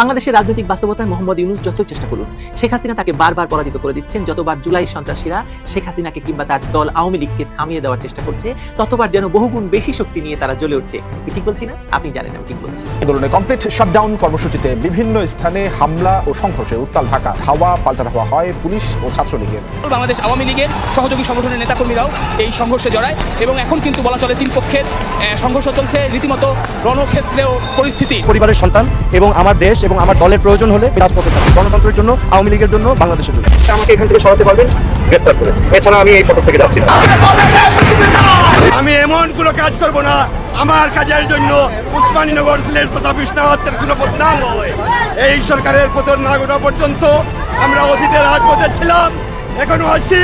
বাংলাদেশের রাজনৈতিক বাস্তবতায় মোহাম্মদ ইউনুস যত চেষ্টা করুন শেখ হাসিনা তাকে বারবার পরাজিত করে দিচ্ছেন। যতবার জুলাই সন্ত্রাসীরা শেখ হাসিনাকে কিংবা তার দল আওয়ামী লীগকে থামিয়ে দেওয়ার চেষ্টা করছে ততবার যেন বহুগুণ বেশি শক্তি নিয়ে তারা জ্বলে উঠছে। ঠিক বলছি না? আপনি জানেন আমি ঠিক বলছি। আন্দোলনে কমপ্লিট শাটডাউন কর্মসূচিতে বিভিন্ন স্থানে হামলা ও সংঘর্ষে উত্তাল ঢাকা। ধাওয়া পাল্টা ধাওয়া হয় পুলিশ ও ছাত্রলীগের। বাংলাদেশ আওয়ামী লীগের সহযোগী সংগঠনের নেতাকর্মীরাও এই সংঘর্ষে জড়ায় এবং এখন কিন্তু বলা চলে তিন পক্ষের আহ, সংঘর্ষ চলছে। রীতিমতো রণক্ষেত্রেও পরিস্থিতি। পরিবারের সন্তান এবং আমার দেশ এবং আমার দলের প্রয়োজন হলে রাজপথে থাকি। গণতন্ত্রের জন্য আওয়ামী লীগের জন্য বাংলাদেশের জন্য। আমাকে এখান থেকে সরাতে পারবেন? গ্রেফতার করে। এছাড়া আমি এই ফটো থেকে যাচ্ছি না। আমি এমন কোনো কাজ করব না। আমার কাজের জন্য উসমানীনগর সিলেট তথা বিষ্ণাহত্যের কোনো বদনাম হয় এই সরকারের পতন না পর্যন্ত আমরা অতীতে রাজপথে ছিলাম। এখনও আছি।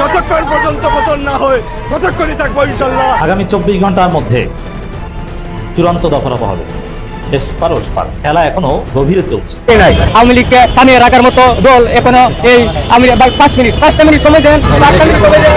যতক্ষণ পর্যন্ত পতন না হয় ততক্ষণই থাকব ইনশাল্লাহ। আগামী চব্বিশ ঘণ্টার মধ্যে চূড়ান্ত দফা হবে। এসপার ওসপার খেলা এখনও গভীরে চলছে। আওয়ামী লীগকে থামিয়ে রাখার মতো দল এখনও এই আমি পাঁচ মিনিট, পাঁচটা মিনিট সময় দেন, পাঁচটা মিনিট সময় দেন।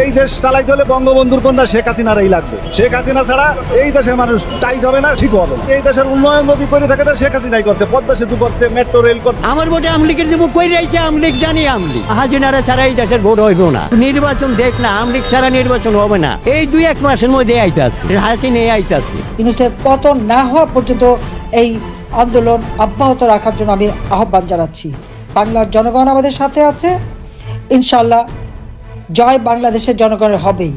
এই দেশ চালাইতে হলে বঙ্গবন্ধুর কন্যা শেখ হাসিনারই লাগবে। শেখ হাসিনা ছাড়া এই দেশের মানুষ টাইট হবে না ঠিক হবে এই দেশের উন্নয়ন যদি করে থাকে তো শেখ হাসিনাই করছে পদ্মা সেতু করছে মেট্রো রেল করছে। আমার ভোটে আমলিগের যে কই রয়েছে আমলিগ জানি আমলিগ। হাজিনারা ছাড়া এই দেশের ভোট হইব না। নির্বাচন দেখ না আমলিগ ছাড়া নির্বাচন হবে না। এই দুই এক মাসের মধ্যে আইতাছে হাসিনে আইতাছে। ইউনুসের পতন না হওয়া পর্যন্ত এই আন্দোলন অব্যাহত রাখার জন্য আমি আহ্বান জানাচ্ছি। বাংলার জনগণ আমাদের সাথে আছে। ইনশাল্লাহ জয় বাংলাদেশের জনগণের হবেই।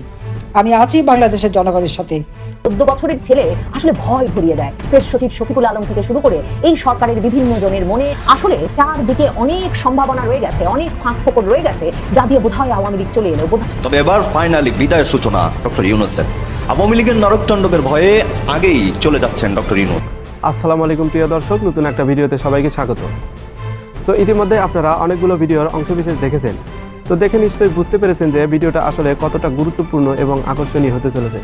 আমি আছি বাংলাদেশের জনগণের সাথে। চোদ্দ বছরের ছেলে আসলে ভয় ভরিয়ে দেয়। প্রেস সচিব শফিকুল আলম থেকে শুরু করে এই সরকারের বিভিন্ন জনের মনে আসলে চারদিকে অনেক সম্ভাবনা রয়ে গেছে অনেক ফাঁক ফোকর রয়ে গেছে যা দিয়ে বোধহয় আওয়ামী লীগ চলে এলো। তবে এবার ফাইনালি বিদায়ের সূচনা ডক্টর ইউনুসের আওয়ামী লীগের নরকতাণ্ডবের ভয়ে আগেই চলে যাচ্ছেন ডক্টর ইউনুস। আসসালামু আলাইকুম প্রিয় দর্শক নতুন একটা ভিডিওতে সবাইকে স্বাগত। তো ইতিমধ্যে আপনারা অনেকগুলো ভিডিওর অংশবিশেষ দেখেছেন। তো দেখে নিশ্চয়ই বুঝতে পেরেছেন যে ভিডিওটা আসলে কতটা গুরুত্বপূর্ণ এবং আকর্ষণীয় হতে চলেছে।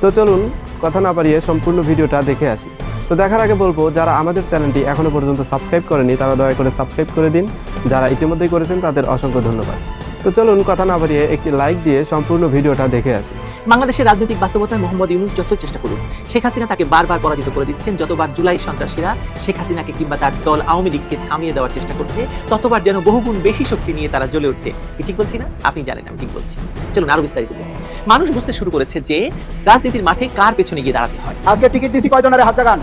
তো চলুন কথা না পারিয়ে সম্পূর্ণ ভিডিওটা দেখে আসি। তো দেখার আগে বলব, যারা আমাদের চ্যানেলটি এখনও পর্যন্ত সাবস্ক্রাইব করেনি তারা দয়া করে সাবস্ক্রাইব করে দিন। যারা ইতিমধ্যেই করেছেন, তাদের অসংখ্য ধন্যবাদ। তো চলুন কথা না বাড়িয়ে একটি লাইক দিয়ে সম্পূর্ণ ভিডিওটা দেখে আসি। বাংলাদেশের রাজনৈতিক বাস্তবতায় মোহাম্মদ ইউনুস যত চেষ্টা করুন শেখ হাসিনা তাকে বারবার পরাজিত করে দিচ্ছেন। যতবার জুলাই সন্ত্রাসীরা শেখ হাসিনাকে কিংবা তার দল আওয়ামী লীগকে থামিয়ে দেওয়ার চেষ্টা করছে ততবার যেন বহুগুণ বেশি শক্তি নিয়ে তারা জ্বলে উঠছে। ঠিক বলছি না? আপনি জানেন আমি ঠিক বলছি। চলুন আরও বিস্তারিত মানুষ বুঝতে শুরু করেছে যে রাজনীতির মাঠে কার পেছনে গিয়ে দাঁড়াতে হয়। আজকে টিকিট দিছি কয়জনের হাত জাগান?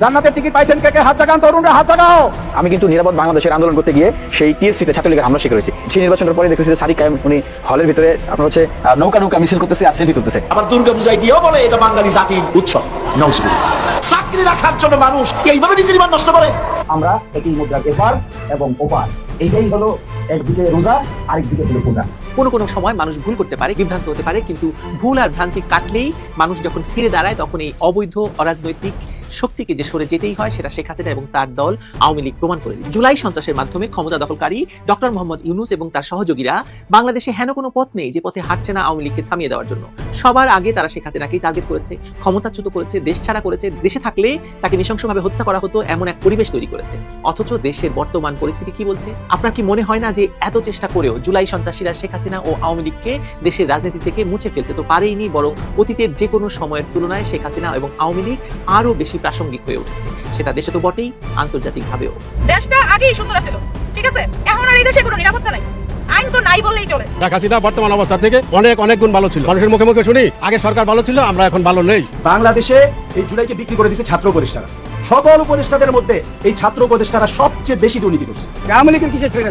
জান্নাতের টিকিট পাইছেন কে কে? হাত জাগান তরুণরা হাত জাগাও। আমি কিন্তু নিরাপদ বাংলাদেশের আন্দোলন করতে গিয়ে সেই টিএসসিতে ছাত্রলীগের হামলা শিকার হয়েছি। সেই নির্বাচনের পরে দেখতেছি যে সাদিক কায়েম উনি হলের ভিতরে আপনার হচ্ছে নৌকা নৌকা মিছিল করতেছে আর সেলফি করতেছে আবার দুর্গা পূজায় গিয়েও বলে এটা বাঙালি জাতির উৎসব। নজরুল। চাকরি রাখার জন্য মানুষ এইভাবে নিজের জীবন নষ্ট করে? আমরা একই মুদ্রার এপার এবং ওপার। এইটাই হলো একদিকে রোজা আরেকদিকে হলো পূজা। কোনো কোনো সময় মানুষ ভুল করতে পারে বিভ্রান্ত হতে পারে কিন্তু ভুল আর ভ্রান্তি কাটলেই মানুষ যখন ফিরে দাঁড়ায় তখন এই অবৈধ অরাজনৈতিক শক্তিকে যে সরে যেতেই হয় সেটা শেখ হাসিনা এবং তার দল আওয়ামী লীগ প্রমাণ করে জুলাই সন্ত্রাসের মাধ্যমে ক্ষমতা দখলকারী ডক্টর মোহাম্মদ ইউনুস এবং তার সহযোগীরা বাংলাদেশে হেন কোনো পথ নেই যে পথে হাঁটছে না আওয়ামী লীগকে থামিয়ে দেওয়ার জন্য। সবার আগে তারা শেখ হাসিনাকেই টার্গেট করেছে, ক্ষমতাচ্যুত করেছে, দেশ ছাড়া করেছে। দেশে থাকলে তাকে নৃশংসভাবে হত্যা করা হতো, এমন এক পরিবেশ তৈরি করেছে। অথচ দেশের বর্তমান পরিস্থিতি কি বলছে? আপনার কি মনে হয় না যে এত চেষ্টা করেও জুলাই সন্ত্রাসীরা শেখ হাসিনা ও আওয়ামী লীগকে দেশের রাজনীতি থেকে মুছে ফেলতে তো পারেইনি, বরং অতীতের যে কোনো সময়ের তুলনায় শেখ হাসিনা এবং আওয়ামী লীগ আরও বেশি প্রাসঙ্গিক হয়ে উঠেছে। সেটা দেশে তো বটেই আন্তর্জাতিকভাবেও। দেশটা আগেই সুন্দর ছিল ঠিক আছে? এখন আর এই দেশে কোনো নিরাপত্তা নাই। আইন তো নাই বললেই চলে। শেখ হাসিনা বর্তমান অবস্থা থেকে অনেক অনেক গুণ ভালো ছিল। মানুষের মুখে মুখে শুনি আগে সরকার ভালো ছিল আমরা এখন ভালো নেই। বাংলাদেশে এই জুলাইকে বিক্রি করে দিচ্ছে ছাত্র উপদেষ্টারা। সকল উপদেষ্টাদের মধ্যে এই ছাত্র উপদেষ্টারা সবচেয়ে বেশি দুর্নীতি করছে। আওয়ামী লীগের কিসের ছেড়ে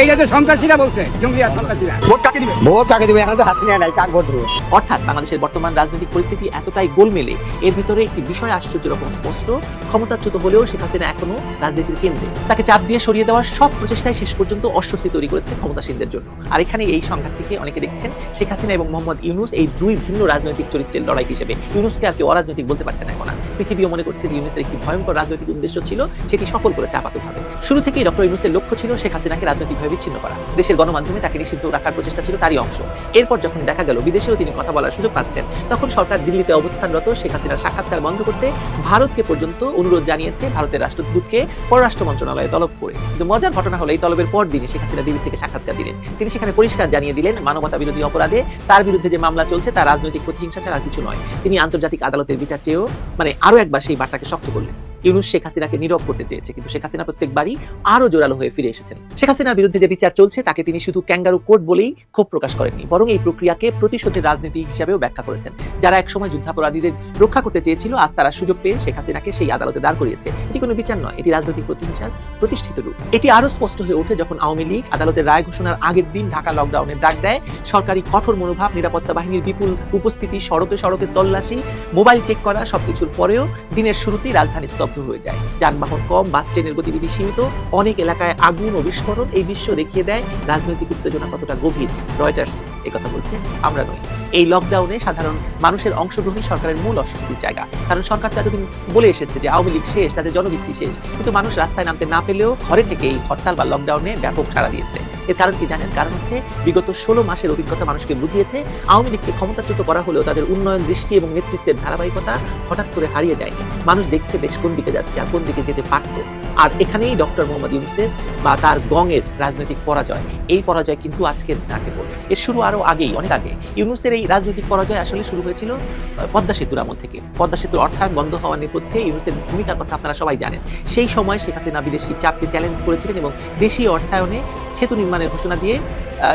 এই যে সন্ত্রাসীরা বলছে জঙ্গিয়া সন্ত্রাসীরা। ভোট কাকে দিবে? ভোট কাকে দিবে? এখন তো নাই কাক ভোট দেবে? অর্থাৎ বাংলাদেশের বর্তমান রাজনৈতিক পরিস্থিতি এতটাই গোলমেলে এর ভিতরে একটি বিষয় আশ্চর্য রকম স্পষ্ট ক্ষমতাচ্যুত হলেও শেখ হাসিনা এখনও রাজনীতির কেন্দ্রে। তাকে চাপ দিয়ে সরিয়ে দেওয়ার সব প্রচেষ্টায় শেষ পর্যন্ত অস্বস্তি তৈরি করেছে ক্ষমতাসীনদের জন্য। আর এখানে এই সংঘাতটিকে অনেকে দেখছেন শেখ হাসিনা এবং মোহাম্মদ ইউনুস এই দুই ভিন্ন রাজনৈতিক চরিত্রের লড়াই হিসেবে। ইউনুসকে আর কেউ অরাজনৈতিক বলতে পারছে না এখন। পৃথিবীও মনে করছে যে ইউনুসের একটি ভয়ঙ্কর রাজনৈতিক উদ্দেশ্য ছিল, সেটি সফল করেছে আপাতভাবে। শুরু থেকেই ডক্টর ইউনুসের লক্ষ্য ছিল শেখ হাসিনাকে রাজনৈতিকভাবে বিচ্ছিন্ন করা। দেশের গণমাধ্যমে তাকে নিষিদ্ধ রাখার প্রচেষ্টা ছিল তারই অংশ। এরপর যখন দেখা গেল বিদেশেও তিনি কথা বলার সুযোগ পাচ্ছেন, তখন সরকার দিল্লিতে অবস্থানরত শেখ হাসিনার সাক্ষাৎকার বন্ধ করতে ভারতকে পর্যন্ত অনুরোধ জানিয়েছে ভারতের রাষ্ট্রদূতকে পররাষ্ট্র মন্ত্রণালয়ে তলব করে। কিন্তু মজার ঘটনা হলো, এই তলবের পর দিনই শেখ হাসিনা বিবিসিকে সাক্ষাৎকার দিলেন। তিনি সেখানে পরিষ্কার জানিয়ে দিলেন, মানবতা বিরোধী অপরাধে তার বিরুদ্ধে যে মামলা চলছে, তা রাজনৈতিক প্রতিহিংসা ছাড়া কিছু নয়। তিনি আন্তর্জাতিক আদালতের বিচার চেয়েও মানে আরও একবার সেই বার্তাকে শক্ত করলেন। ইউনুস শেখ হাসিনাকে নীরব করতে চেয়েছে, কিন্তু শেখ হাসিনা প্রত্যেকবারই আরও জোরালো হয়ে ফিরে এসেছেন। শেখ হাসিনার বিরুদ্ধে যে বিচার চলছে, তাকে তিনি শুধু ক্যাঙ্গারু কোর্ট বলেই ক্ষোভ প্রকাশ করেননি, বরং এই প্রক্রিয়াকে প্রতিশোধের রাজনীতি হিসাবেও ব্যাখ্যা করেছেন। যারা একসময় যুদ্ধাপরাধীদের রক্ষা করতে চেয়েছিল, আজ তারা সুযোগ পেয়ে শেখ হাসিনাকে সেই আদালতে দাঁড় করিয়েছে। এটি কোনো বিচার নয়, এটি রাজনৈতিক প্রতিহিংসার প্রতিষ্ঠিত রূপ। এটি আরও স্পষ্ট হয়ে ওঠে যখন আওয়ামী লীগ আদালতের রায় ঘোষণার আগের দিন ঢাকা লকডাউনের ডাক দেয়, সরকারি কঠোর মনোভাব, নিরাপত্তা বাহিনীর বিপুল উপস্থিতি, সড়কে সড়কে তল্লাশি, মোবাইল চেক করা, সবকিছুর পরেও দিনের শুরুতেই রাজধানী স্তব্ধ। হয়ে যায়। যানবাহন কম, বাস ট্রেনের গতিবিধি সীমিত, অনেক এলাকায় আগুন ও বিস্ফোরণ এই দৃশ্য দেখিয়ে দেয়। রাজনৈতিক উত্তেজনা কতটা গভীর? রয়টার্স কথা বলছে, আমরা নই। এই লকডাউনে সাধারণ মানুষের অংশগ্রহণ সরকারের মূল অস্বস্তির জায়গা। কারণ সরকার তো এতদিন বলে এসেছে যে আওয়ামী লীগ শেষ তাদের জনভিত্তি শেষ। কিন্তু মানুষ রাস্তায় নামতে না পেলেও ঘরে থেকে এই হরতাল বা লকডাউনে ব্যাপক সাড়া দিয়েছে। এর কারণ কি জানেন? কারণ হচ্ছে বিগত ষোলো মাসের অভিজ্ঞতা মানুষকে বুঝিয়েছে, আওয়ামী লীগকে ক্ষমতাচ্যুত করা হলেও তাদের উন্নয়ন, দৃষ্টি এবং নেতৃত্বের ধারাবাহিকতা হঠাৎ করে হারিয়ে যায় মানুষ দেখছে বেশ কোন দিকে যাচ্ছে, আর কোন দিকে যেতে পারতো। আর এখানেই ডক্টর মোহাম্মদ ইউনুসের বা তার গঙের রাজনৈতিক পরাজয়। এই পরাজয় কিন্তু আজকের না কেবল এর শুরু আরও আগেই, অনেক আগে। ইউনুসের এই রাজনৈতিক পরাজয় আসলে শুরু হয়েছিল পদ্মা সেতুর আমল থেকে। পদ্মা সেতুর অর্থায়ন বন্ধ হওয়ার নেপথ্যে ইউনুসের ভূমিকার কথা আপনারা সবাই জানেন। সেই সময় শেখ হাসিনা বিদেশি চাপকে চ্যালেঞ্জ করেছিলেন এবং দেশীয় অর্থায়নে সেতু নির্মাণের ঘোষণা দিয়ে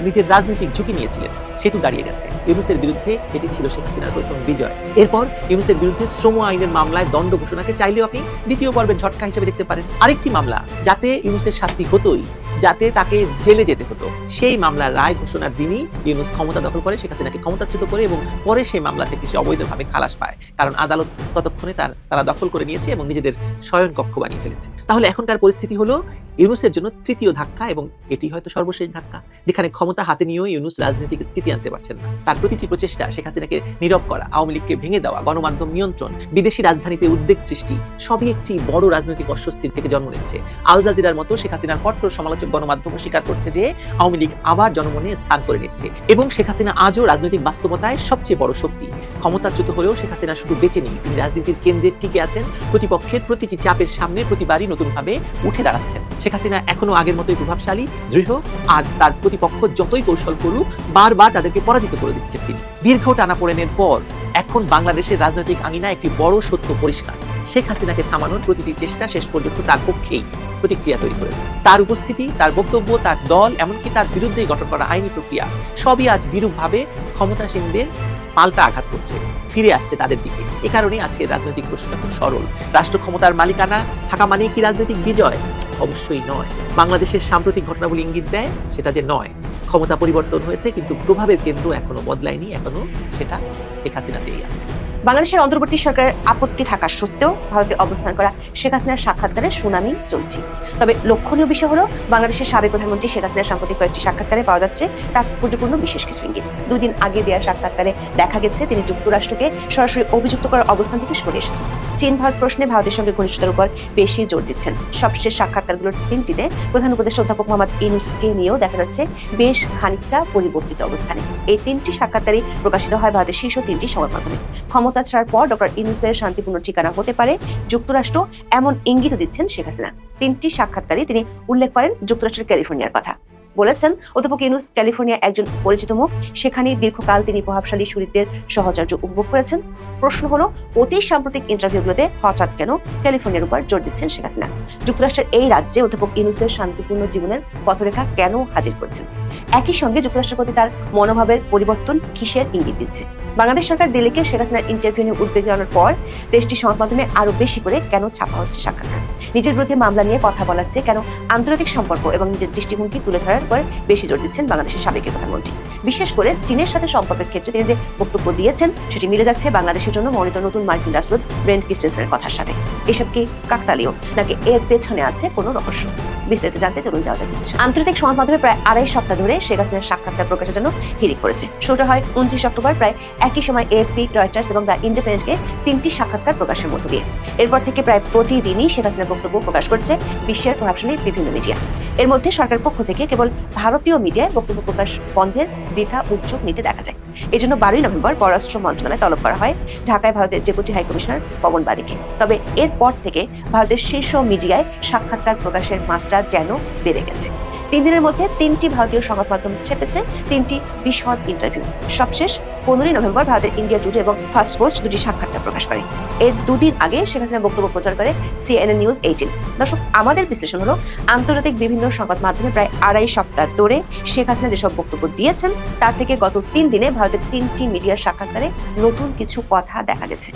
নিজের রাজনৈতিক ঝুঁকি নিয়েছিলেন। সেতু দাঁড়িয়ে গেছে। ইউনুসের বিরুদ্ধে এটি ছিল শেখ হাসিনার প্রথম বিজয়। এরপর ইউনুসের বিরুদ্ধে শ্রম আইনের মামলায় দণ্ড ঘোষণাকে চাইলেও আপনি দ্বিতীয় পর্বের ঝটকা হিসেবে দেখতে পারেন। আরেকটি মামলা, যাতে ইউনুসের শাস্তি হতোই, যাতে তাকে জেলে যেতে হতো। সেই মামলার রায় ঘোষণার দিনই ইউনুস ক্ষমতা দখল করে, শেখ হাসিনাকে ক্ষমতাচ্যুত করে এবং পরে সেই মামলা থেকে সে অবৈধভাবে খালাস পায়। কারণ আদালত ততক্ষণে তার, তারা দখল করে নিয়েছে এবং নিজেদের শয়ন কক্ষ বানিয়ে ফেলেছে। তাহলে এখনকার পরিস্থিতি হলো ইউনুসের জন্য তৃতীয় ধাক্কা এবং এটি হয়তো সর্বশেষ ধাক্কা, যেখানে ক্ষমতা হাতে নিয়েও ইউনুস রাজনৈতিক স্থিতি আনতে পারছেন না। তার প্রতিটি প্রচেষ্টা শেখ হাসিনাকে নীরব করা, আওয়ামী লীগকে ভেঙে দেওয়া, গণমাধ্যম নিয়ন্ত্রণ, বিদেশি রাজধানীতে উদ্বেগ সৃষ্টি, সবই একটি বড় রাজনৈতিক অস্বস্তির থেকে জন্ম নিচ্ছে। আল জাজিরার মতো শেখ হাসিনার কট্টর সমালোচক গণমাধ্যম স্বীকার করছে যে, আওয়ামী লীগ আবার জনমনে স্থান করে নিচ্ছে এবং শেখ হাসিনা আজও রাজনৈতিক বাস্তবতায় সবচেয়ে বড় শক্তি। ক্ষমতাচ্যুত হলেও শেখ হাসিনা শুধু বেঁচে নেই, তিনি রাজনীতির কেন্দ্রে টিকে আছেন, প্রতিপক্ষের প্রতিটি চাপের সামনে প্রতিবারই নতুনভাবে উঠে দাঁড়াচ্ছেন। শেখ হাসিনা এখনও আগের মতোই প্রভাবশালী, দৃঢ়, আর তার প্রতিপক্ষ যতই কৌশল করুক, বারবার তাদেরকে পরাজিত করে দিচ্ছেন তিনি। দীর্ঘ টানাপোড়েনের পর, এখন বাংলাদেশের রাজনৈতিক আঙিনা একটি বড় সত্য পরিষ্কার। শেখ হাসিনাকে থামানোর প্রতিটি চেষ্টা শেষ পর্যন্ত তার পক্ষেই প্রতিক্রিয়া তৈরি করেছে। তার উপস্থিতি, তার বক্তব্য, তার দল, এমনকি তার বিরুদ্ধেই গঠন করা আইনি প্রক্রিয়া, সবই আজ বিরূপভাবে ক্ষমতাসীনদের পাল্টা আঘাত করছে। ফিরে আসছে তাদের দিকে। এ কারণে আজকের রাজনৈতিক প্রশ্নটা খুব সরল। রাষ্ট্র ক্ষমতার মালিকানা, থাকা মানে কি রাজনৈতিক বিজয়? অবশ্যই নয়। বাংলাদেশের সাম্প্রতিক ঘটনাগুলি ইঙ্গিত দেয় সেটা যে নয়। ক্ষমতা পরিবর্তন হয়েছে, কিন্তু প্রভাবের কেন্দ্র এখনও বদলায়নি, এখনও সেটা শেখ হাসিনাতেই আছে। বাংলাদেশের অন্তর্বর্তী সরকারের আপত্তি থাকা সত্ত্বেও ভারতে অবস্থান করা শেখ হাসিনার সাক্ষাৎকারে শুনানি চলছে। তবে লক্ষণীয় বিষয় হলো, বাংলাদেশের সাবেক প্রধানমন্ত্রী শেখ হাসিনার সাম্প্রতিক কয়েকটি সাক্ষাৎকারে পাওয়া যাচ্ছে তাৎপর্যপূর্ণ বিশেষ কিছু ইঙ্গিত। দুই দিন আগে দেওয়া সাক্ষাৎকারে দেখা গেছে, তিনি যুক্তরাষ্ট্রকে সরাসরি অভিযুক্ত করার অবস্থান থেকে সরে এসেছেন। চীন, ভারত প্রশ্নে ভারতের সঙ্গে ঘনিষ্ঠতার উপর বেশি জোর দিচ্ছেন। সবশেষ সাক্ষাৎকারগুলোর তিনটিতে প্রধান উপদেষ্টা অধ্যাপক মোহাম্মদ ইনুসকে নিয়েও দেখা যাচ্ছে, বেশ খানিকটা পরিবর্তিত অবস্থানে। এই তিনটি সাক্ষাৎকারই প্রকাশিত হয় ভারতের শীর্ষ তিনটি সংবাদ মাধ্যমে ক্ষমতা ছাড়ার পর ডক্টর ইউনুসের শান্তিপূর্ণ ঠিকানা হতে পারে যুক্তরাষ্ট্র, এমন ইঙ্গিত দিচ্ছেন শেখ হাসিনা। তিনটি সাক্ষাৎকারে তিনি উল্লেখ করেন যুক্তরাষ্ট্রের ক্যালিফোর্নিয়ার কথা। বলেছেন, অধ্যাপক ইউনুস ক্যালিফোর্নিয়া একজন পরিচিত মুখ। সেখানে দীর্ঘকাল তিনি প্রভাবশালী সুরিতদের সহচর্য উপভোগ করেছেন। প্রশ্ন হলো, অতি সাম্প্রতিক ইন্টারভিউগুলোতে হঠাৎ কেন ক্যালিফোর্নিয়ার উপর জোর দিচ্ছেন শেখ হাসিনা? যুক্তরাষ্ট্রের এই রাজ্যে অধ্যাপক ইউনুসের শান্তিপূর্ণ জীবনের পথরেখা কেন হাজির করছেন? একই সঙ্গে যুক্তরাষ্ট্রের প্রতি তার মনোভাবের পরিবর্তন কিসের ইঙ্গিত দিচ্ছে? বাংলাদেশ সরকার দিল্লিকে শেখ হাসিনার ইন্টারভিউ নিয়ে উদ্বেগ জানানোর পর দেশটির সংবাদ মাধ্যমে আরও বেশি করে কেন ছাপা হচ্ছে সাক্ষাৎকার? নিজের বিরুদ্ধে মামলা নিয়ে কথা বলার চেয়ে কেন আন্তর্জাতিক সম্পর্ক এবং নিজের দৃষ্টিভঙ্গি তুলে ধরার পর বেশি জোর দিচ্ছেন বাংলাদেশের সাবেক প্রধানমন্ত্রী। বিশেষ করে চীনের সাথে সম্পর্কের ক্ষেত্রে তিনি যে বক্তব্য দিয়েছেন, সেটি মিলে যাচ্ছে বাংলাদেশের জন্য মনোনীত নতুন মার্কিন রাষ্ট্রদূত ব্রেন্ট কিস্টেন্সের কথার সাথে। এসব কি কাকতালীয়, নাকি এর পেছনে আছে কোনো রহস্য? বিস্তারিত জানতে চলুন যাওয়া যাক বিশ্লেষণ। আন্তর্জাতিক সংবাদ মাধ্যমে প্রায় আড়াই সপ্তাহ ধরে শেখ হাসিনার সাক্ষাৎকার প্রকাশের জন্য হিরিক করেছে শুরুটা হয় উনত্রিশ অক্টোবর, প্রায় একই সময় এএফপি রয়টার্স এবং দ্য ইন্ডিপেন্ডেন্টকে তিনটি সাক্ষাৎকার প্রকাশের মধ্য দিয়ে। এরপর থেকে প্রায় প্রতিদিনই শেখ হাসিনার বক্তব্য প্রকাশ করছে বিশ্বের প্রভাবশালী বিভিন্ন মিডিয়া। এর মধ্যে সরকার পক্ষ থেকে কেবল ভারতীয় মিডিয়ায় বক্তব্য প্রকাশ বন্ধের বৃথা উদ্যোগ নিতে দেখা যায়। এই জন্য বারোই নভেম্বর পররাষ্ট্র মন্ত্রণালয় তলব করা হয় ঢাকায় ভারতের ডেপুটি হাই কমিশনার পবন বারিকে তবে এরপর থেকে ভারতের শীর্ষ মিডিয়ায় সাক্ষাৎকার প্রকাশের মাত্রা যেন বেড়ে গেছে। তিন দিনের মধ্যে তিনটি ভারতীয় সংবাদ মাধ্যম ছেপেছে তিনটি বিশদ ইন্টারভিউ। সবশেষ পনেরোই নভেম্বর ভারতের ইন্ডিয়া টুডে এবং ফার্স্ট পোস্ট দুটি সাক্ষাৎকার প্রকাশ করে। এর দুদিন আগে শেখ হাসিনা বক্তব্য প্রচার করে সিএনএন নিউজ এইটিন। দর্শক, আমাদের বিশ্লেষণ হলো, আন্তর্জাতিক বিভিন্ন সংবাদ মাধ্যমে প্রায় আড়াই সপ্তাহ ধরে শেখ হাসিনা যেসব বক্তব্য দিয়েছেন, তার থেকে গত তিন দিনে ভারতের তিনটি মিডিয়ার সাক্ষাৎকারে নতুন কিছু কথা দেখা গেছে।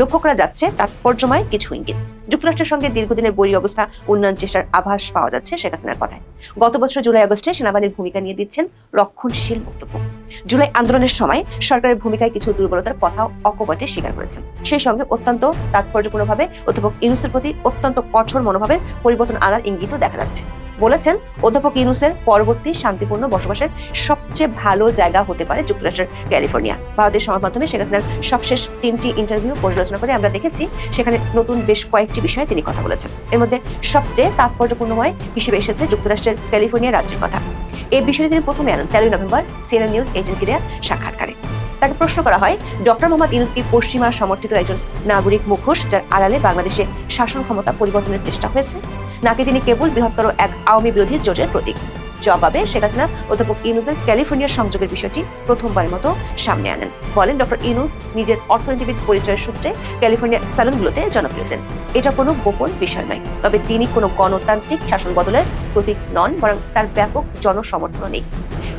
লক্ষ্য করা যাচ্ছে, তাৎপর্যময় কিছু ইঙ্গিত। যুক্তরাষ্ট্রের সঙ্গে দীর্ঘদিনের বৈরী অবস্থা, উন্নয়ন চেষ্টার আভাস পাওয়া যাচ্ছে শেখ হাসিনার কথায়। গত বছর জুলাই আগস্টে সেনাবাহিনীর ভূমিকা নিয়ে দিচ্ছেন রক্ষণশীল বক্তব্য। জুলাই আন্দোলনের সময় সরকারের ভূমিকায় কিছু দুর্বলতার কথাও অকপটে স্বীকার করেছেন। সেই সঙ্গে অত্যন্ত তাৎপর্যপূর্ণভাবে অধ্যাপক ইউনুসের প্রতি অত্যন্ত কঠোর মনোভাবের পরিবর্তন আনার ইঙ্গিতও দেখা যাচ্ছে। বলেছেন অধ্যাপক ইউনুসের পরবর্তী শান্তিপূর্ণ বসবাসের সবচেয়ে ভালো জায়গা হতে পারে যুক্তরাষ্ট্রের ক্যালিফোর্নিয়া। ভারতের সংবাদ মাধ্যমে শেখ হাসিনার সবশেষ তিনটি ইন্টারভিউ পর্যালোচনা করে আমরা দেখেছি, সেখানে নতুন বেশ কয়েকটি বিষয়ে তিনি কথা বলেছেন। এর মধ্যে সবচেয়ে তাৎপর্যপূর্ণ তাৎপর্যপূর্ণময় হিসেবে এসেছে যুক্তরাষ্ট্রের ক্যালিফোর্নিয়া রাজ্যের কথা। এই বিষয়ে তিনি প্রথমে আনেন তেরোই নভেম্বর, সিএনএন নিউজ এজেন্টকে দেওয়া সাক্ষাৎকারে তাকে প্রশ্ন করা হয়, ডক্টর মোহাম্মদ ইউনুস কি পশ্চিমা সমর্থিত একজন নাগরিক মুখোশ যার আড়ালে বাংলাদেশে শাসন ক্ষমতা পরিবর্তনের চেষ্টা হয়েছে। নাকি তিনি কেবল বৃহত্তর এক আওয়ামী বিরোধী জোটের প্রতীক? জবাবে শেখ হাসিনা, অধ্যাপক ইউনুসের ক্যালিফোর্নিয়া সংযোগের বিষয়টি প্রথমবারের মতো সামনে আনেন। বলেন, ডক্টর ইউনুস নিজের অর্থনীতিবিদ পরিচয়ের সূত্রে ক্যালিফোর্নিয়ার স্যালুনগুলোতে জনপ্রিয় ছিলেন। এটা কোনো গোপন বিষয় নয়, তবে তিনি কোনো গণতান্ত্রিক শাসন বদলের প্রতীক নন, বরং তার ব্যাপক জনসমর্থন নেই।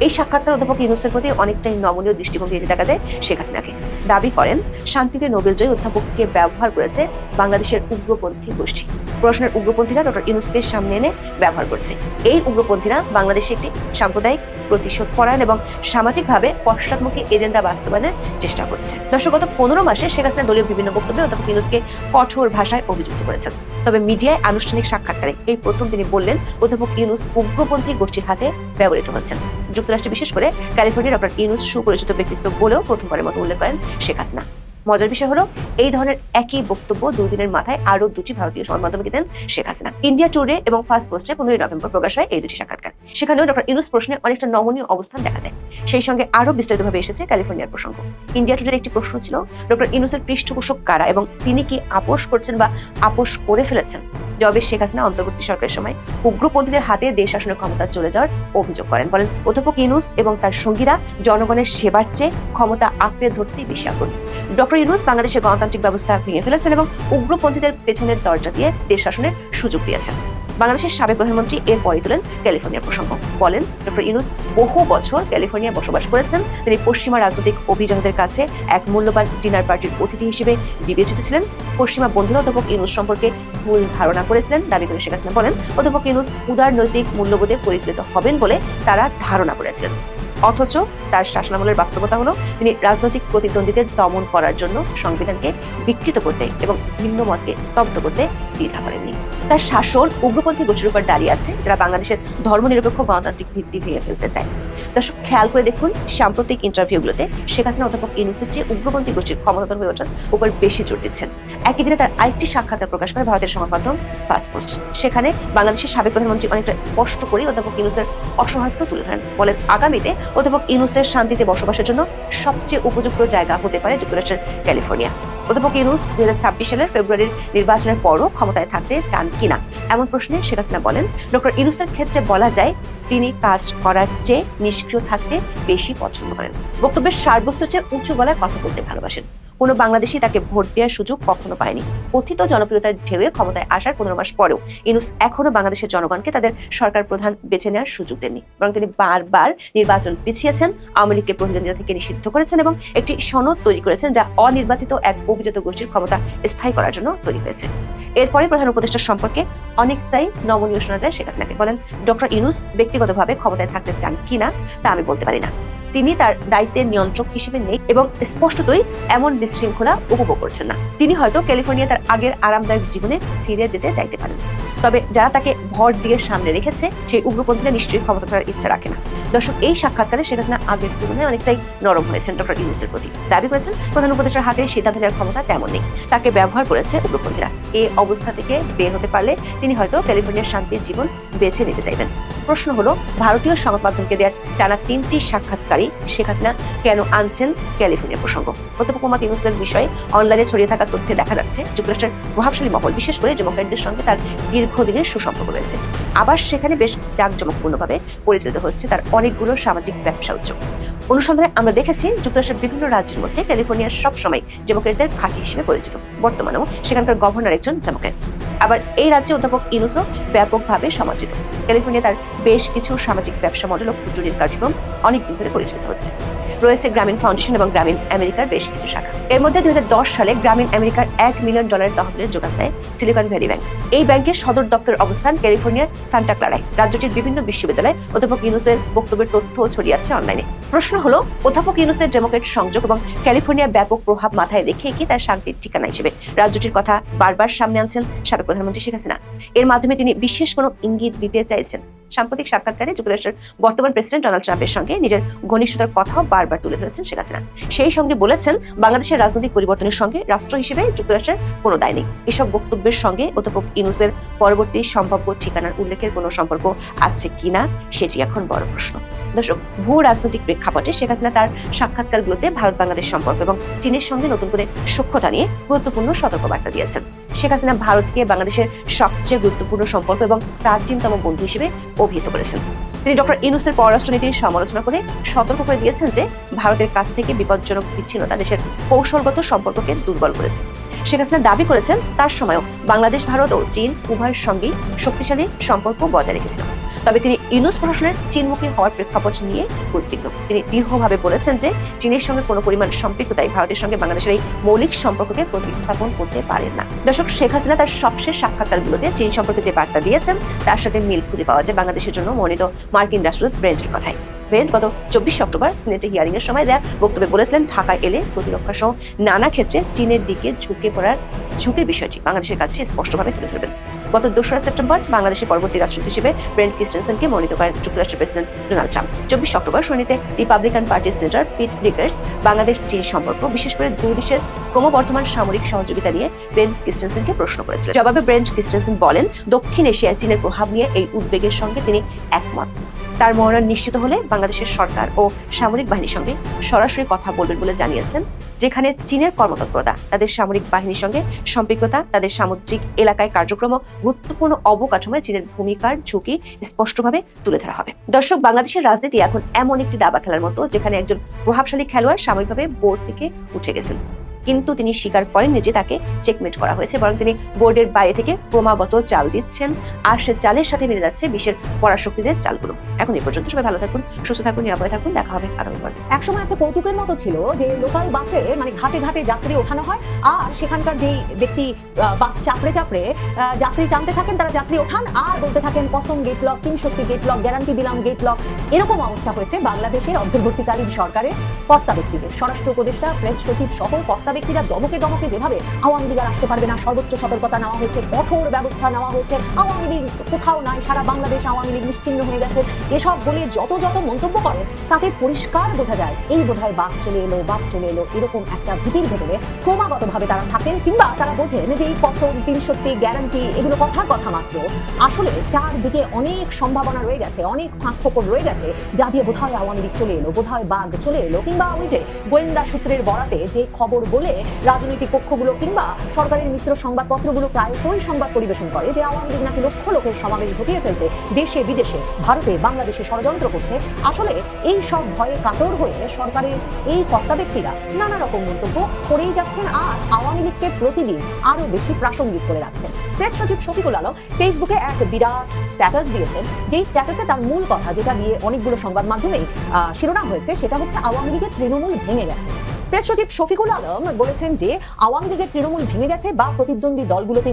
এই সাক্ষাৎকার অধ্যাপক ইউনুসের প্রতি অনেকটাই নমনীয় দৃষ্টিভঙ্গি দেখা যায় শেখ হাসিনাকে। দাবি করেন, শান্তিতে নোবেল জয়ী অধ্যাপককে ব্যবহার করেছে বাংলাদেশের উগ্রপন্থী গোষ্ঠী। প্রশ্নের উগ্রপন্থীরা ডক্টর ইউনুসকে সামনে এনে ব্যবহার করছে। এই উগ্রপন্থীরা বাংলাদেশে একটি সাম্প্রদায়িক প্রতিশোধ পরায়ণ এবং সামাজিকভাবে পশ্চাৎমুখী এজেন্ডা বাস্তবায়নের চেষ্টা করছে দর্শক, গত পনেরো মাসে শেখ হাসিনা দলীয় বিভিন্ন বক্তব্যে অধ্যাপক ইউনুসকে কঠোর ভাষায় অভিযুক্ত করেছেন। তবে মিডিয়ায় আনুষ্ঠানিক সাক্ষাৎকারে এই প্রথম তিনি বললেন, অধ্যাপক ইউনুস উগ্রপন্থী গোষ্ঠীর হাতে ব্যবহৃত হচ্ছেন। যুক্তরাষ্ট্রে বিশেষ করে ক্যালিফোর্নিয়ার ডক্টর ইউনুস সুপরিচিত ব্যক্তিত্ব বলেও প্রথমবারের মতো উল্লেখ করেন শেখ হাসিনা। মজার বিষয় হলো, এই ধরনের একই বক্তব্য দুই দিনের মাথায় আরও দুটি ভারতীয় সংবাদ মাধ্যমকে দেন শেখ হাসিনা। ইন্ডিয়া টুডে এবং ফার্স্ট পোস্টে পনেরোই নভেম্বর প্রকাশ হয় এই দুটি সাক্ষাৎকার। সেখানেও ডক্টর ইউনুস প্রশ্নে অনেকটা নমনীয় অবস্থান দেখা যায়। সেই সঙ্গে আরও বিস্তারিতভাবে এসেছে ক্যালিফোর্নিয়ার প্রসঙ্গ। ইন্ডিয়া টুডের একটি প্রশ্ন ছিল, ডক্টর ইউনুসের পৃষ্ঠপোষক কারা এবং তিনি কি আপোষ করছেন বা আপোষ করে ফেলেছেন? জবে শেখ হাসিনা অন্তর্বর্তী সরকারের সময় উগ্রপন্থীদের হাতে দেশ শাসনের ক্ষমতা চলে যাওয়ার অভিযোগ করেন। বলেন, অধ্যাপক ইউনুস এবং তার সঙ্গীরা জনগণের সেবার চেয়ে ক্ষমতা আঁকড়ে ধরতে বেশি আগ্রহী। ডক্টর ইউনুস বাংলাদেশের গণতান্ত্রিক ব্যবস্থা ভেঙে ফেলেছেন এবং উগ্রপন্থীদের পেছনের দরজা দিয়ে দেশ শাসনের সুযোগ দিয়েছেন। বাংলাদেশের সাবেক প্রধানমন্ত্রী এর এরপরই তোলেন ক্যালিফোর্নিয়ার প্রসঙ্গ। বলেন, ডক্টর ইউনুস বহু বছর ক্যালিফোর্নিয়া বসবাস করেছেন। তিনি পশ্চিমা রাজনৈতিক অভিজাতদের কাছে এক মূল্যবান ডিনার পার্টির অতিথি হিসেবে বিবেচিত ছিলেন। পশ্চিমা বন্ধুরা অধ্যাপক ইউনুস সম্পর্কে ভুল ধারণা করেছিলেন দাবি করে শেখ হাসিনা। বলেন, অধ্যাপক ইউনুস উদার নৈতিক মূল্যবোধে পরিচালিত হবেন বলে তারা ধারণা করেছিলেন। অথচ তার শাসনামলের বাস্তবতা হলো তিনি রাজনৈতিক প্রতিদ্বন্দ্বীদের দমন করার জন্য সংবিধানকে বিকৃত করতে এবং ভিন্ন মতকে স্তব্ধ করতে দ্বিধা করেননি। তার শাসন উগ্রপন্থী গোষ্ঠীর উপর দাঁড়িয়ে আছে, যারা বাংলাদেশের ধর্মনিরপেক্ষ গণতান্ত্রিক ভিত্তি ভেঙে ফেলতে চায়। দর্শক, খেয়াল করে দেখুন, সাম্প্রতিক ইন্টারভিউগুলোতে শেখ হাসিনা অধ্যাপক ইউনুসের চেয়ে উগ্রপন্থী গোষ্ঠীর ক্ষমতাধর হয়ে ওঠার উপর বেশি জোর দিচ্ছেন। একই দিনে তার আরেকটি সাক্ষাৎকার প্রকাশ করে ভারতের সংবাদ মাধ্যম ফার্স্ট পোস্ট সেখানে বাংলাদেশের সাবেক প্রধানমন্ত্রী অনেকটা স্পষ্ট করে অধ্যাপক ইউনুসের অসহায়ত্ব তুলে ধরেন। বলেন, আগামীতে অধ্যাপক ইউনুসের শান্তিতে বসবাসের জন্য সবচেয়ে উপযুক্ত জায়গা হতে পারে যুক্তরাষ্ট্রের ক্যালিফোর্নিয়া। অধ্যাপক ইউনুস দুই সালের ফেব্রুয়ারির নির্বাচনের পরও ক্ষমতায় থাকতে চান কিনা? এমন প্রশ্নে শেখ হাসিনা বলেন, ডক্টর ইউনুসের ক্ষেত্রে বলা যায়, তিনি কাজ করার চেয়ে নিষ্ক্রিয় থাকতে বেশি পছন্দ করেন। বক্তব্যের সারবস্তুর চেয়ে উঁচু গলায় কথা বলতে ভালোবাসেন। কোনো বাংলাদেশি তাকে ভোট দেওয়ার সুযোগ কখনো পায়নি। কথিত জনপ্রিয়তার ঢেউয়ে ক্ষমতায় আসার পনেরো মাস পরেও ইনুস এখনও বাংলাদেশের জনগণকে তাদের সরকার প্রধান বেছে নেওয়ার সুযোগ দেননি, বরং তিনি বারবার নির্বাচন পিছিয়েছেন, আওয়ামী লীগকে প্রতিদ্বন্দ্বিতা থেকে নিষিদ্ধ করেছেন এবং একটি সনদ তৈরি করেছেন যা অনির্বাচিত এক অভিজাত গোষ্ঠীর ক্ষমতা স্থায়ী করার জন্য তৈরি হয়েছে। এরপরে প্রধান উপদেষ্টার সম্পর্কে অনেকটাই নমনীয় শোনা যায় শেখ হাসিনাকে। বলেন, ডক্টর ইনুস ব্যক্তিগতভাবে ক্ষমতায় থাকতে চান কিনা তা আমি বলতে পারি না। তিনি তার দায়িত্বের নিয়ন্ত্রক হিসেবে নেই এবং স্পষ্টতই এমন বিশৃঙ্খলা উপভোগ করছেন না। তিনি হয়তো ক্যালিফোর্নিয়া তার আগের আরামদায়ক জীবনে ফিরে যেতে চাইতে পারেন। তবে যারা তাকে ভর দিয়ে সামনে রেখেছে, সেই উগ্রপন্থীরা নিশ্চয়ই ক্ষমতা ছাড়ার ইচ্ছা রাখে না। দর্শক, এই সাক্ষাৎকারে শেখ হাসিনা আগের তুলনায় অনেকটাই নরম হয়েছেন ডক্টর ইউনুসের প্রতি। দাবি করেছেন, প্রধান উপদেষ্টার হাতে সিদ্ধান্ত নেওয়ার ক্ষমতা তেমন নেই তাকে ব্যবহার করেছে উগ্রপন্থীরা। এই অবস্থা থেকে বের হতে পারলে তিনি হয়তো ক্যালিফোর্নিয়ার শান্তির জীবন বেছে নিতে চাইবেন। প্রশ্ন হলো, ভারতীয় সংবাদ মাধ্যমকে টানা তিনটি সাক্ষাৎকারী শেখ হাসিনা কেন আনছেন ক্যালিফোর্নিয়া প্রসঙ্গ। অধ্যাপক মোহাম্মদ ইউনুসের বিষয়ে অনলাইনে ছড়িয়ে থাকা তথ্যে দেখা যাচ্ছে, যুক্তরাষ্ট্রের প্রভাবশালী মহল, বিশেষ করে ডেমোক্র্যাটদের সঙ্গে তার দীর্ঘদিনের সুসম্পর্ক রয়েছে। আবার সেখানে বেশ জাঁকজমকপূর্ণভাবে পরিচিত হচ্ছে তার অনেকগুলো সামাজিক ব্যবসা উদ্যোগ। অনুসন্ধানে আমরা দেখেছি, যুক্তরাষ্ট্রের বিভিন্ন রাজ্যের মধ্যে ক্যালিফোর্নিয়া সবসময় ডেমোক্রেটদের ঘাঁটি হিসেবে পরিচিত। বর্তমানেও সেখানকার গভর্নর একজন ডেমোক্রেট আবার এই রাজ্যে অধ্যাপক ইনুসও ব্যাপকভাবে সমাদৃত। ক্যালিফোর্নিয়া তার বেশ কিছু সামাজিক ব্যবসা মডেল ও ক্ষুদ্র ঋণ কার্যক্রম অনেকদিন ধরে পরিচালিত হচ্ছে। রয়েছে গ্রামীণ ফাউন্ডেশন এবং গ্রামীণ আমেরিকার বেশ কিছু শাখা। এর মধ্যে দুই সালে গ্রামীণ আমেরিকার এক মিলিয়ন ডলারের তহবিলের যোগান দেয় সিলিকন ভ্যালি ব্যাংক। এই ব্যাংকের সদর দপ্তরের অবস্থান ক্যালিফোর্নিয়ার সান্টা ক্লারায়। রাজ্যটির বিভিন্ন বিশ্ববিদ্যালয়ে অধ্যাপক ইউনুসের বক্তব্যের তথ্য ছড়িয়ে আছে অনলাইনে। প্রশ্ন হলো, অধ্যাপক ইউনুসের ডেমোক্রেট সংযোগ এবং ক্যালিফোর্নিয়া ব্যাপক প্রভাব মাথায় রেখে কি তার শান্তির ঠিকানা হিসেবে। রাজ্যটির কথা বারবার সামনে আনছেন সাবেক প্রধানমন্ত্রী শেখ হাসিনা। এর মাধ্যমে তিনি বিশেষ কোনো ইঙ্গিত দিতে চাইছেন। সাম্প্রতিক সাক্ষাৎকারে যুক্তরাষ্ট্রের বর্তমান প্রেসিডেন্ট ডোনাল্ড ট্রাম্পের সঙ্গে নিজের ঘনিষ্ঠতার কথাও বারবার তুলে ধরেছেন শেখ হাসিনা। সেই সঙ্গে বলেছেন, বাংলাদেশের রাজনৈতিক পরিবর্তনের সঙ্গে রাষ্ট্র হিসেবে যুক্তরাষ্ট্রের কোনো দায় নেই। এসব বক্তব্যের সঙ্গে অধ্যাপক ইনুসের পরবর্তী সম্ভাব্য ঠিকানার উল্লেখের কোনো সম্পর্ক আছে কিনা সেটি এখন বড় প্রশ্ন। দর্শক, ভূ রাজনৈতিক প্রেক্ষাপটে শেখ হাসিনা তার সাক্ষাৎকারগুলোতে ভারত বাংলাদেশ সম্পর্ক এবং চীনের সঙ্গে নতুন করে সখ্যতা নিয়ে গুরুত্বপূর্ণ সতর্কবার্তা দিয়েছেন। শেখ হাসিনা ভারতকে বাংলাদেশের সবচেয়ে গুরুত্বপূর্ণ সম্পর্ক এবং প্রাচীনতম বন্ধু হিসেবে অভিহিত করেছেন। তিনি ডক্টর ইনুসের পররাষ্ট্রনীতির সমালোচনা করে সতর্ক করে দিয়েছেন যে ভারতের কাছ থেকে বিপজ্জনক বিচ্ছিন্নতা দেশের কৌশলগত সম্পর্ককে দুর্বল করেছে। শেখ হাসিনা দাবি করেছেন তার সময়ও বাংলাদেশ, ভারত ও চীন উভয়ের সঙ্গেই শক্তিশালী সম্পর্ক বজায় রেখেছিল। তবে তিনি ইউনুস প্রশাসনের চীনমুখী হওয়ার প্রেক্ষাপট নিয়ে উদ্বিগ্ন। তিনি দৃঢ়ভাবে বলেছেন যে চীনের সঙ্গে কোনো পরিমাণ সম্পৃক্ততাই ভারতের সঙ্গে বাংলাদেশের এই মৌলিক সম্পর্ককে প্রতিস্থাপন করতে পারেন না। দর্শক, শেখ হাসিনা তার সবশেষ সাক্ষাৎকারগুলোতে চীন সম্পর্কে যে বার্তা দিয়েছেন, তার সাথে মিল খুঁজে পাওয়া যায় বাংলাদেশের জন্য মনোনীত মার্কিন রাষ্ট্রদূত ব্রেন্টের কথায়। ব্রেন্ট গত চব্বিশে অক্টোবর সিনেটে হিয়ারিং এর সময় দেয়া বক্তব্যে বলেছিলেন, ঢাকায় এলে প্রতিরক্ষা সহ নানা ক্ষেত্রে চীনের দিকে ঝুঁকে পড়ার ঝুঁকির বিষয়টি বাংলাদেশের কাছে স্পষ্টভাবে তুলে ধরবেন। গত দোসরা সেপ্টেম্বর বাংলাদেশের পরবর্তী রাষ্ট্রদূত হিসেবে ব্রেন্ট ক্রিস্টেনসেনকে মনোনীত করেন যুক্তরাষ্ট্রের প্রেসিডেন্ট ডোনাল্ড ট্রাম্প। চব্বিশ অক্টোবর শুনিতে রিপাবলিকান পার্টির সেনেটর পিট ব্রিকার্স বাংলাদেশ চীন সম্পর্ক, বিশেষ করে দুই দেশের ক্রমবর্ধমান সামরিক সহযোগিতা নিয়ে ব্রেন্ট ক্রিস্টেনসেনকে প্রশ্ন করেছিলেন। জবাবে ব্রেন্ট ক্রিস্টেনসেন বলেন, দক্ষিণ এশিয়ায় চীনের প্রভাব নিয়ে এই উদ্বেগের সঙ্গে তিনি একমত। তার মনোনয়ন নিশ্চিত হলে বাংলাদেশের সরকার ও সামরিক বাহিনীর সঙ্গে সরাসরি কথা বলবেন বলে জানিয়েছেন, যেখানে চীনের কর্মতৎপরতা, তাদের সামরিক বাহিনীর সঙ্গে সম্পৃক্ততা, তাদের সামুদ্রিক এলাকায় কার্যক্রম গুরুত্বপূর্ণ অবকাঠামোয় চীনের ভূমিকার ঝুঁকি স্পষ্টভাবে তুলে ধরা হবে। দর্শক, বাংলাদেশের রাজনীতি এখন এমন একটি দাবা খেলার মতো, যেখানে একজন প্রভাবশালী খেলোয়াড় সাময়িকভাবে বোর্ড থেকে উঠে গেছেন। কিন্তু তিনি স্বীকার করেননি যে তাকে চেকমেট করা হয়েছে, বরং তিনি বোর্ডের বাইরে থেকে ক্রমাগত চাল দিচ্ছেন। আর সে চালের সাথে মিলে যাচ্ছে বিশ্বের পরাশক্তিদের চালগুলো। এখন এই পর্যন্ত সবাই ভালো থাকুন, সুস্থ থাকুন, নিরাপদে থাকুন। দেখা হবে আগামী পর্বে। একসময় একটা কৌতুকের মতো ছিল যে লোকাল বাসে মানে ঘাটে ঘাটে যাত্রী ওঠানো হয়, আর সেখানকার যে ব্যক্তি বাস চাপড়ে চাপড়ে যাত্রী টানতে থাকেন, তারা যাত্রী ওঠান, আর বলতে থাকেন কসম গেট লক তিন শক্তি গেট লক গ্যারান্টি দিলাম গেট লক এরকম অবস্থা হয়েছে বাংলাদেশের অন্তর্বর্তীকালীন সরকারের কর্তা ব্যক্তিদের। স্বরাষ্ট্র উপদেষ্টা প্রেস সচিব সহ কর্তা ব্যক্তিরা দমকে দমকে যেভাবে আওয়ামী লীগ আসতে পারবে না, সর্বোচ্চ সতর্কতা নেওয়া হয়েছে, কঠোর ব্যবস্থা নেওয়া হয়েছে, আওয়ামী লীগ কোথাও নাই, সারা বাংলাদেশ আওয়ামী লীগ নিশ্চিন্ন হয়ে গেছে। এসব বলে যত যত মন্তব্য করে, তাতে পরিষ্কার বোঝা যায়, এই বোধহয় বাঘ চলে এলো, বাঘ চলে এলো, এরকম একটা ভীতির ভেতরে ক্রমাগতভাবে তারা থাকেন, কিংবা তারা বোঝেন যে এই কসম তিন সত্যি গ্যারান্টি এগুলো কথার কথা মাত্র। আসলে চারদিকে অনেক সম্ভাবনা রয়ে গেছে, অনেক ফাঁক ফোকর রয়ে গেছে, যা দিয়ে বোধহয় আওয়ামী লীগ চলে এলো, বোধহয় বাঘ চলে এলো, কিংবা ওই যে গোয়েন্দা সূত্রের বরাতে যে খবর বলে রাজনৈতিক পক্ষগুলো কিংবা সরকারের মিত্র সংবাদপত্রগুলো প্রায়শই সংবাদ পরিবেশন করে যে আওয়ামী লীগ নাকি লক্ষ লোকের সমাবেশ ঘটিয়ে ফেলতে দেশে, বিদেশে, ভারতে, বাংলাদেশে ষড়যন্ত্র করছে। আসলে এই সব ভয়ে কাতর হয়ে সরকারের এই কর্তা ব্যক্তিরা নানা রকম মন্তব্য করেই যাচ্ছেন আর আওয়ামী লীগকে প্রতিদিন আরও বেশি প্রাসঙ্গিক করে রাখছেন। প্রেস সচিব শফিকুল আলম ফেসবুকে এক বিরাট স্ট্যাটাস দিয়েছেন। যেই স্ট্যাটাসে তার মূল কথা, যেটা নিয়ে অনেকগুলো সংবাদ মাধ্যমেই শিরোনাম হয়েছে, সেটা হচ্ছে আওয়ামী লীগের তৃণমূল ভেঙে গেছে। প্রেস সচিব শফিকুল আলম বলেছেন যে আওয়ামী লীগের তৃণমূল ভেঙে গেছে বা প্রতিদ্বন্দ্বী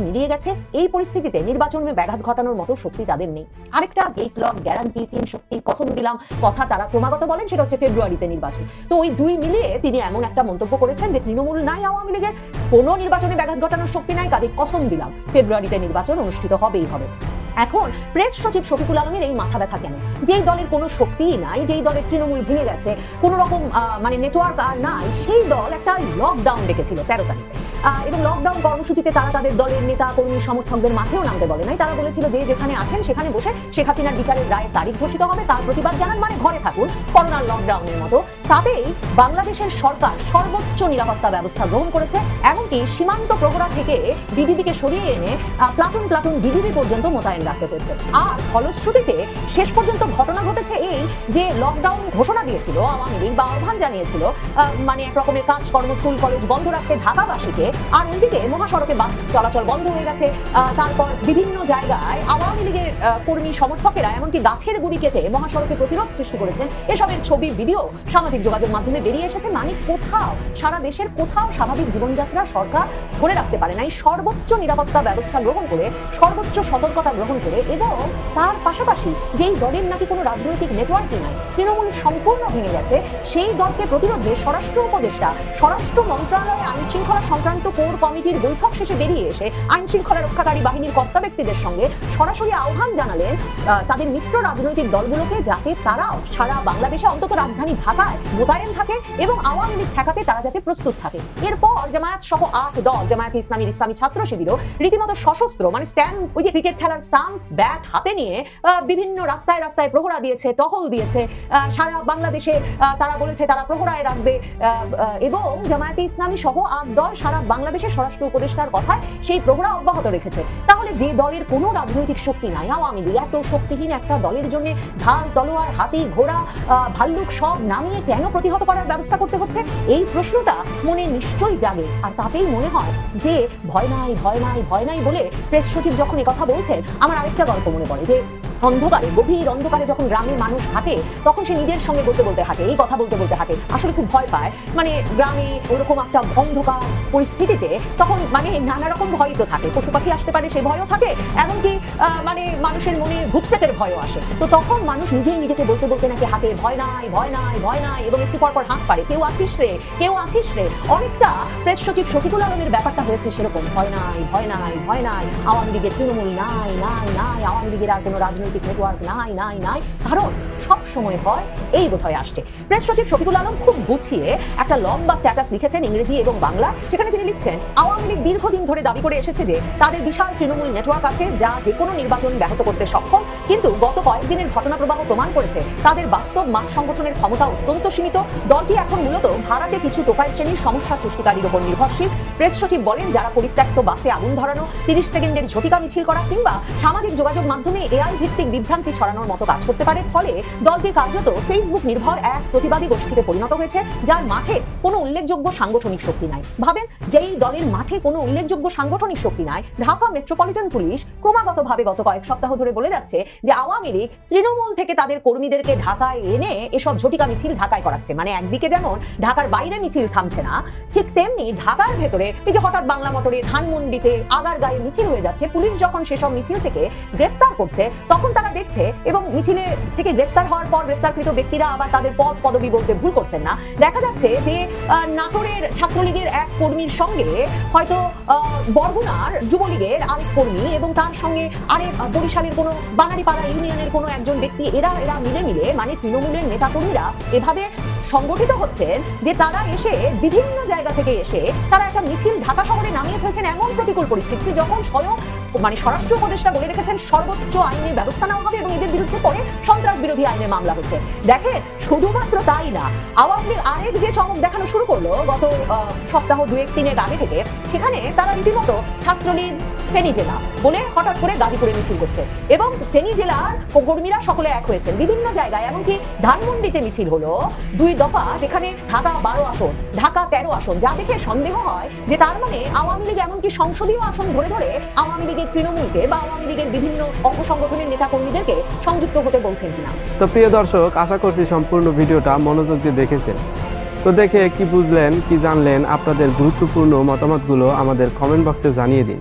মিলিয়ে গেছে, এই পরিস্থিতিতে নির্বাচনে ব্যাঘাত ঘটানোর মতো শক্তি তাদের নেই। আরেকটা গেট লক গ্যারান্টি তিন শক্তি, কসম দিলাম, কথা তারা ক্রমাগত বলেন, সেটা হচ্ছে ফেব্রুয়ারিতে নির্বাচন। তো ওই দুই মিলিয়ে তিনি এমন একটা মন্তব্য করেছেন যে তৃণমূল নাই আওয়ামী লীগের, কোনো নির্বাচনে ব্যাঘাত ঘটানোর শক্তি নাই, কাজে কসম দিলাম, ফেব্রুয়ারিতে নির্বাচন অনুষ্ঠিত হবেই হবে। এখন প্রেস সচিব শফিকুল আলমের এই মাথা ব্যথা কেন? যেই দলের কোনো শক্তিই নাই, যেই দলের তৃণমূল ভেঙে গেছে, কোনো রকম মানে নেটওয়ার্ক আর নাই, সেই দল একটা লকডাউন ডেকেছিল তেরো তারিখ। এবং লকডাউন কর্মসূচিতে তারা তাদের দলের নেতা, কর্মী, সমর্থকদের মাঠেও নামতে বলে নাই। তারা বলেছিল যে যেখানে আছেন, সেখানে বসে শেখ হাসিনার বিচারের রায়ের তারিখ ঘোষিত হবে। তার প্রতিবাদ জানান মানে ঘরে থাকুন, করোনার লকডাউনের মতো। তাতেই বাংলাদেশের সরকার সর্বোচ্চ নিরাপত্তা ব্যবস্থা গ্রহণ করেছে, এমনকি সীমান্ত প্রহরা থেকে বিজিবিকে সরিয়ে এনে প্লাটুন প্লাটুন বিজিবি পর্যন্ত মোতায়েন রাখতে হয়েছে। আর ফলশ্রুতিতে শেষ পর্যন্ত ঘটনা ঘটেছে এই যে লকডাউন ঘোষণা দিয়েছিল, আওয়ামী লীগ বা আহ্বান জানিয়েছিল মানে এক রকমের কাজকর্ম স্কুল কলেজ বন্ধ রাখতে ঢাকাবাসীকে, আর ওইদিকে মহাসড়কে বাস চলাচল বন্ধ হয়ে গেছে। তারপর বিভিন্ন জায়গায় আওয়ামী লীগের কর্মী সমর্থকেরা, এমনকি গাছের গুড়ি কেটে মহাসড়কে প্রতিরোধ সৃষ্টি করেছেন। এসবের ছবি ভিডিও সামাজিক যোগাযোগ মাধ্যমে বেরিয়ে এসেছে। মানে কোথাও, সারা দেশের কোথাও স্বাভাবিক জীবনযাত্রা সরকার ধরে রাখতে পারে নাই। সর্বোচ্চ নিরাপত্তা ব্যবস্থা গ্রহণ করে সর্বোচ্চ সতর্কতা গ্রহণ করে এবং তার পাশাপাশি যেই দলের নাকি কোনো রাজনৈতিক নেটওয়ার্কই নাই, তৃণমূল সম্পূর্ণ ভেঙে গেছে, সেই দলকে প্রতিরোধে স্বরাষ্ট্র উপদেষ্টা, স্বরাষ্ট্র মন্ত্রণালয়ে আইন শৃঙ্খলা সংক্রান্ত কোর কমিটির বৈঠক শেষে বেরিয়ে এসে আইন শৃঙ্খলা রক্ষাকারী বাহিনীর কর্তা ব্যক্তিদের সঙ্গে সরাসরি আহ্বান জানালেন তাদের মিত্র রাজনৈতিক দলগুলোকে যাতে তারাও সারা বাংলাদেশে অন্তত রাজধানী ঢাকায় মোতায়েন থাকে এবং আওয়ামী লীগ ঠেকাতে তারা যাতে প্রস্তুত থাকে। এরপর জামায়াত সহ আট দল, জামায়াত ইসলামীর ইসলামী ছাত্র শিবিরও রীতিমতো সশস্ত্র মানে স্ট্যাম্প ওই যে ক্রিকেট খেলার স্টাম্প ব্যাট হাতে নিয়ে বিভিন্ন রাস্তায় রাস্তায় প্রহরা দিয়েছে, টহল দিয়েছে সারা বাংলাদেশে তারা বলেছে তারা প্রহরায় রাখবে এবং জামায়াতে ইসলামী সহ আট দল সারা বাংলাদেশের স্বরাষ্ট্র উপদেষ্টার কথায় সেই প্রহরা অব্যাহত রেখেছে। তাহলে যে দলের কোনো রাজনৈতিক শক্তি নাই, আওয়ামী লীগ এত শক্তিহীন একটা দলের জন্য ঢাল, তলোয়ার, হাতি, ঘোড়া ভাল্লুক সব নামিয়ে কেন প্রতিহত করার ব্যবস্থা করতে হচ্ছে? এই প্রশ্নটা মনে নিশ্চয়ই জাগে, আর তাতেই মনে হয় যে ভয় নাই ভয় নাই ভয় নাই বলে প্রেস সচিব যখন কথা বলছেন, আমার আরেকটা গল্প মনে পড়ে যে অন্ধকারে, গভীর অন্ধকারে যখন গ্রামের মানুষ হাঁটে, তখন সে নিজের সঙ্গে বলতে বলতে হাঁটে, এই কথা বলতে বলতে হাঁটে। আসলে খুব ভয় পায়। মানে গ্রামে ওরকম একটা অন্ধকার পরিস্থিতিতে তখন মানে নানা রকম ভয় তো থাকে। পশু পাখি আসতে পারে, সে ভয়ও থাকে, এমনকি মানে মানুষের মনে ভূত প্রেতের ভয়ও আসে। তো তখন মানুষ নিজেই নিজেকে বলতে বলতে নাকি হাতে ভয় নাই ভয় নাই ভয় নাই, এবং একটু পর পর হাঁক পারে। কেউ আছিস রে? কেউ আছিস রে? অনেকটা প্রেস সচিব শফিকুল আলমের ব্যাপারটা হয়েছে সেরকম। ভয় নাই ভয় নাই ভয় নাই, আওয়ামী লীগের তৃণমূল নাই নাই নাই, আওয়ামী লীগের আর কোনো রাজনৈতিক নেটওয়ার্ক নাই নাই নাই কারণ সব সময় ভয় এই বোধহয় আসছে? প্রেস সচিব শফিকুল আলম খুব গুছিয়ে একটা লম্বা স্ট্যাটাস লিখেছেন ইংরেজি এবং বাংলা, সেখানে তিনি লিখছেন, আওয়ামী লীগ দীর্ঘদিন ধরে দাবি করে এসেছে যে তাদের বিশাল তৃণমূল নেটওয়ার্ক আছে যা যে কোনো নির্বাচন ব্যাহত করতে সক্ষম। কিন্তু গত কয়েকদিনের ঘটনা প্রবাহ প্রমাণ করেছে, তাদের বাস্তব মাঠ সংগঠনের ক্ষমতা অত্যন্ত সীমিত। দলটি এখন মূলত ভাড়াতে কিছু টোকাই শ্রেণির সমস্যা সৃষ্টিকারীর উপর নির্ভরশীল। প্রেস সচিব বলেন যারা পরিত্যক্ত বাসে আগুন ধরানো, তিরিশ সেকেন্ডের ঝটিকা মিছিল করা কিংবা সামাজিক যোগাযোগ মাধ্যমে এআই ভিত্তিক বিভ্রান্তি ছড়ানোর মতো কাজ করতে পারে, ফলে দলটি কার্যত ফেসবুক নির্ভর এক প্রতিবাদী গোষ্ঠীতে পরিণত হয়েছে, যার মাঠে কোনো উল্লেখযোগ্য সাংগঠনিক শক্তি নাই। ভাবেন যেই দলের মাঠে কোনো উল্লেখযোগ্য সাংগঠনিক শক্তি নাই। ঢাকা মেট্রোপলিটন পুলিশ ক্রমাগতভাবে গত কয়েক সপ্তাহ ধরে বলে যাচ্ছে যে আওয়ামী লীগ তৃণমূল থেকে তাদের কর্মীদেরকে ঢাকায় এনে এসব ঝটিকা মিছিল ঢাকায় করাচ্ছে। মানে একদিকে যেমন ঢাকার বাইরে মিছিল থামছে না, ঠিক তেমনি ঢাকার ভেতরে এই যে হঠাৎ বাংলা মোটরে ধানমন্ডিতে আগার গায়ে মিছিল হয়ে যাচ্ছে, পুলিশ যখন সেসব মিছিল থেকে গ্রেফতার করছে, তখন তারা দেখছে এবং মিছিলে থেকে গ্রেফতার হওয়ার পর গ্রেফতারকৃত ব্যক্তিরা আবার তাদের পদ পদবি বলতে ভুল করছেন না। দেখা যাচ্ছে যে নাটোরের ছাত্রলীগের এক কর্মীর সঙ্গে হয়তো বরগুনার যুবলীগের আরেক কর্মী এবং তার সঙ্গে আরেক বরিশালের কোনো বানারীপাড়া ইউনিয়নের কোনো একজন ব্যক্তি, এরা এরা মিলে মিলে মানে তৃণমূলের নেতাকর্মীরা এভাবে সংগঠিত হচ্ছেন যে তারা এসে বিভিন্ন জায়গা থেকে এসে তারা একটা মিছিল ঢাকা শহরে নামিয়ে ফেলছেন এমন প্রতিকূল পরিস্থিতি যখন স্বয়ং মানে স্বরাষ্ট্র উপদেষ্টা বলে রেখেছেন, সর্বোচ্চ আইনে ব্যবস্থা নেওয়া হবে এবং এদের বিরুদ্ধে পরে সন্ত্রাস বিরোধী আইনের মামলা হচ্ছে দেখেন, শুধুমাত্র তাই না আওয়ামী লীগ আরেক যে চমক দেখানো শুরু করল গত সপ্তাহ দুয়েক তিনের আগে থেকে, সেখানে তারা রীতিমতো ছাত্রলীগ ফেনী জেলা বলে হঠাৎ করে গাজীপুরে মিছিল করছে। এবং ফেনী জেলার কর্মীরা সকলে এক হয়েছেন। বিভিন্ন জায়গায়, এমনকি ধানমন্ডিতে মিছিল হলো। দুই দফা, যেখানে ঢাকা বারো আসন, ঢাকা তেরো আসন, যা দেখে সন্দেহ হয় যে তার মানে আওয়ামী লীগ এমনকি সংসদীয় আসন ধরে ধরে আওয়ামী লীগের তৃণমূলকে বা আওয়ামী লীগের বিভিন্ন অঙ্গ সংগঠনের নেতা কর্মীদেরকে সংযুক্ত হতে বলছেন কিনা। তো প্রিয় দর্শক, আশা করছি সম্পূর্ণ ভিডিওটা মনোযোগ দিয়ে দেখেছেন। তো দেখে কি বুঝলেন, কি জানলেন, আপনাদের গুরুত্বপূর্ণ মতামতগুলো আমাদের কমেন্ট বক্সে জানিয়ে দিন।